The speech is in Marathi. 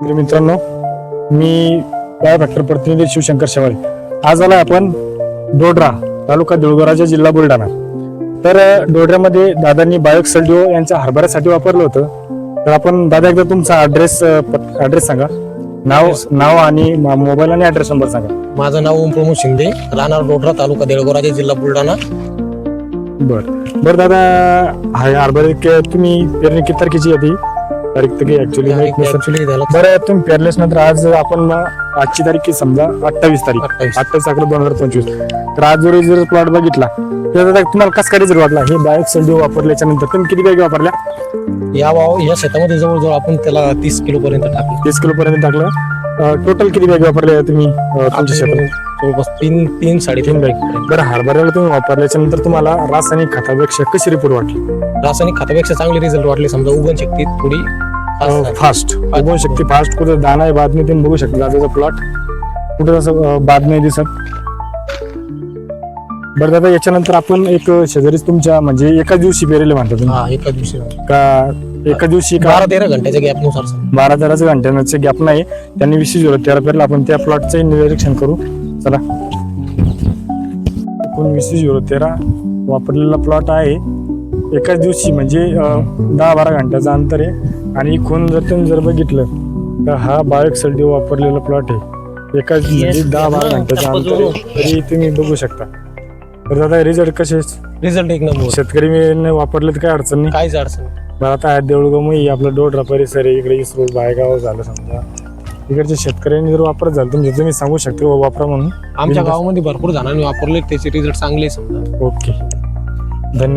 तर मित्रांनो मी फॅक्टर प्रतिनिधी शिवशंकर शेवाळे. आज आला आपण डोडरा तालुका देऊळगडाच्या जिल्हा बुलढाणा. तर डोडऱ्यामध्ये दादांनी बायोक्सल्डिओ यांच्या हरभऱ्यासाठी वापरलं होतं. तर आपण दादा एकदा तुमचा ऍड्रेस ऍड्रेस सांगा. नाव नाव आणि मोबाईल आणि ऍड्रेस नंबर सांगा. माझं नाव ओमप्रमोद शिंदे राहणार डोडरा तालुका देळगोराजे जिल्हा बुलढाणा. बर. बर दादा हरभरे तुम्ही पेरणी किती तारखेची आहे ती? तारीख तर ऍक्च्युली झालं. बरं तुम्ही पेरलेस नंतर आज आपण आजची तारीख किती समजा अठ्ठावीस तारीख. अठ्ठावीस. अकरा दोन हजार पंचवीस. तर आज जर जर प्लॉट बघितला तर तुम्हाला कस काय रिझल्ट वाटला? हे बायोक सेल्डिओ वापरल्याच्या नंतर तुम्ही किती बॅग वापरल्या? या वाव या शेतामध्ये जवळजवळ आपण त्याला तीस किलो पर्यंत टाकलं. तीस किलो पर्यंत टाकलं टोटल किती बॅग वापरल्या तुम्ही तुमच्या शेतात? जवळपास तीन तीन साडेतीन तीन बॅग बॅग बरं हरभऱ्याला तुम्ही वापरल्याच्या नंतर तुम्हाला रासायनिक खतापेक्षा कशी रिपोर्ट वाटली? रासायनिक खतापेक्षा चांगले रिझल्ट वाटले समजा उगण शक्ती थोडी fast. फास्ट उगवण शक्ती फास्ट कुठं दाना आहे बाद नाही तुम्ही बघू शकता दादाचा प्लॉट कुठं बाद नाही दिसत. बरं दादा याच्यानंतर आपण एक शेजारीच तुमच्या म्हणजे एका दिवशी पेरेले म्हणता तुम्ही. हा एका दिवशी. का एका दिवशी का बारा तेरा घंट्याच्या गॅपनुसार समजा. बारा तेराच घंट्याचे गॅप नाही. त्यांनी झिरो तेरा पेरला. आपण त्या प्लॉटचं निरीक्षण करू. चला. एकूण वीस झिरो तेरा वापरलेला प्लॉट आहे. एकाच दिवशी म्हणजे दहा बारा घंट्याचं अंतर आहे. आणि खून जर तुम्ही जर बघितलं तर हा बायोक्सल्डी वापरलेला प्लॉट आहे. एकाच म्हणजे दहा बारा घंट्याचं अंतर आहे. तरी तुम्ही बघू शकता. तर दादा रिझल्ट कसे रिझल्ट एक नंबर. शेतकरी मी वापरले तर काय अडचण नाही? काहीच अडचण नाही. बरं आता देऊळगाव आपलं डोडरा परिसर आहे इकडे इसरोड बायगाव झालं समजा. इकडच्या शेतकऱ्यांनी जर वापरत झालं तुमचे तुम्ही सांगू शकता वापरा म्हणून? आमच्या गावामध्ये भरपूर जणांनी वापरले त्याचे रिझल्ट चांगले समजा. ओके. धन्यवाद.